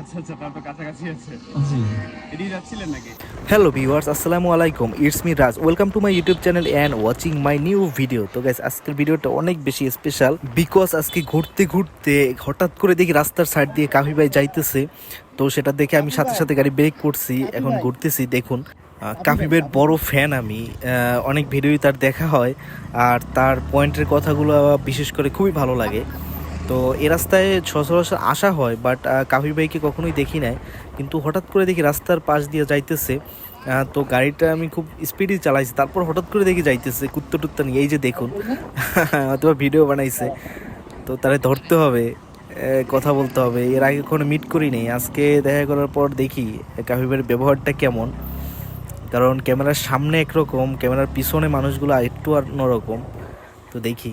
আচ্ছা আচ্ছা তার তো কাছাকাছি আছে। এদিকে যাচ্ছিলেন নাকি? হ্যালো ভিউয়ার্স আসসালামু আলাইকুম। It's me Raj welcome to my YouTube channel and watching my new video তো গাইস আজকের ভিডিওটা অনেক বেশি স্পেশাল বিকজ আজকে ঘুরতে ঘুরতে হঠাৎ করে দেখি রাস্তার সাইড দিয়ে কাফি ভাই যাইতেছে। তো সেটা দেখে আমি সাথে সাথে গাড়ি ব্রেক করছি। এখন ঘুরতেছি দেখুন। কাফিবের বড় ফ্যান আমি। অনেক ভিডিওই তার দেখা হয়। আর তার পয়েন্টের কথাগুলো বিশেষ করে খুবই ভালো লাগে। তো এ রাস্তায় সচরাচর আসা হয় বাট কাফি ভাইকে কখনোই দেখি নাই। কিন্তু হঠাৎ করে দেখি রাস্তার পাশ দিয়ে যাইতেছে। তো গাড়িটা আমি খুব স্পিডে চালাইছি। তারপর হঠাৎ করে দেখি যাইতেছে কুত্তা টুত্তা নিয়ে। এই যে দেখুন, অথবা ভিডিও বানাইছে। তো তারে ধরতে হবে কথা বলতে হবে। এর আগে কোনো মিট করি নেই। আজকে দেখা করার পর দেখি কাফি ভাইয়ের ব্যবহারটা কেমন। কারণ ক্যামেরার সামনে একরকম, ক্যামেরার পিছনে মানুষগুলো একটু আর অন্যরকম তো দেখি।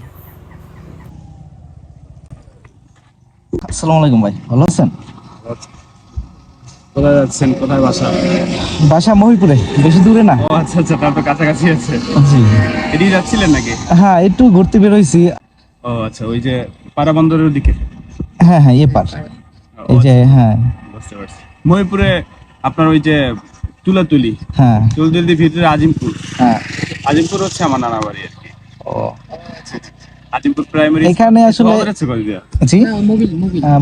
আসসালামু আলাইকুম ভাই ভালো আছেন? কোথায় যাচ্ছেন? কোথায় বাসা? বাসা মহিপুরে বেশি দূরে না? ও আচ্ছা আচ্ছা তার তো কাছাকাছি আছে। জি। এদিকে যাচ্ছিলেন নাকি? হ্যাঁ একটু ঘুরতে বের ও আচ্ছা ওই যে পাড়া বন্দরের দিকে হ্যাঁ হ্যাঁ এ এই যে হ্যাঁ বুঝতে পারছি। মহিপুরে আপনার ওই যে তুলাতুলি হ্যাঁ। তুলতুলি ভিতরে আজিমপুর। হ্যাঁ। আজিমপুর হচ্ছে আমার নানা বাড়ি আর কি। ও প্রাইমারি এখানে আসলে-? জি?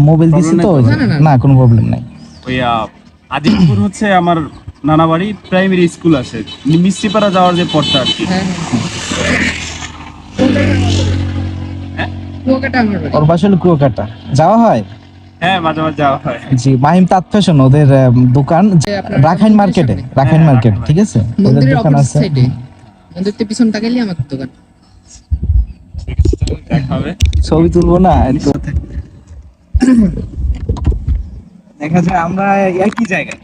মোবিল দিছি তো না, কোনো প্রবলেম নাই। ওই আজিমপুর হচ্ছে আমার নানা বাড়ি প্রাইমারি স্কুল আছে মিষ্টিপাড়া যাওয়ার যে পথটা আর কি। হ্যাঁ হ্যাঁ? কুয়াকাটা ওর বাসা হলো কুয়াকাটা। যাওয়া হয়? হ্যাঁ মাঝে মাঝে যাওয়া হয়। জি মাহিম তাঁত ফ্যাশন ওদের দোকান রাখাইন মার্কেটে রাখাইন হ্যাঁ, মার্কেট ঠিক আছে? ওদের দোকান আছে। সাইডে মন্দিরতে পিছন তাকাইলে আমার দোকান। ছবি তুলবো না দেখা যায় আমরা একই জায়গায়।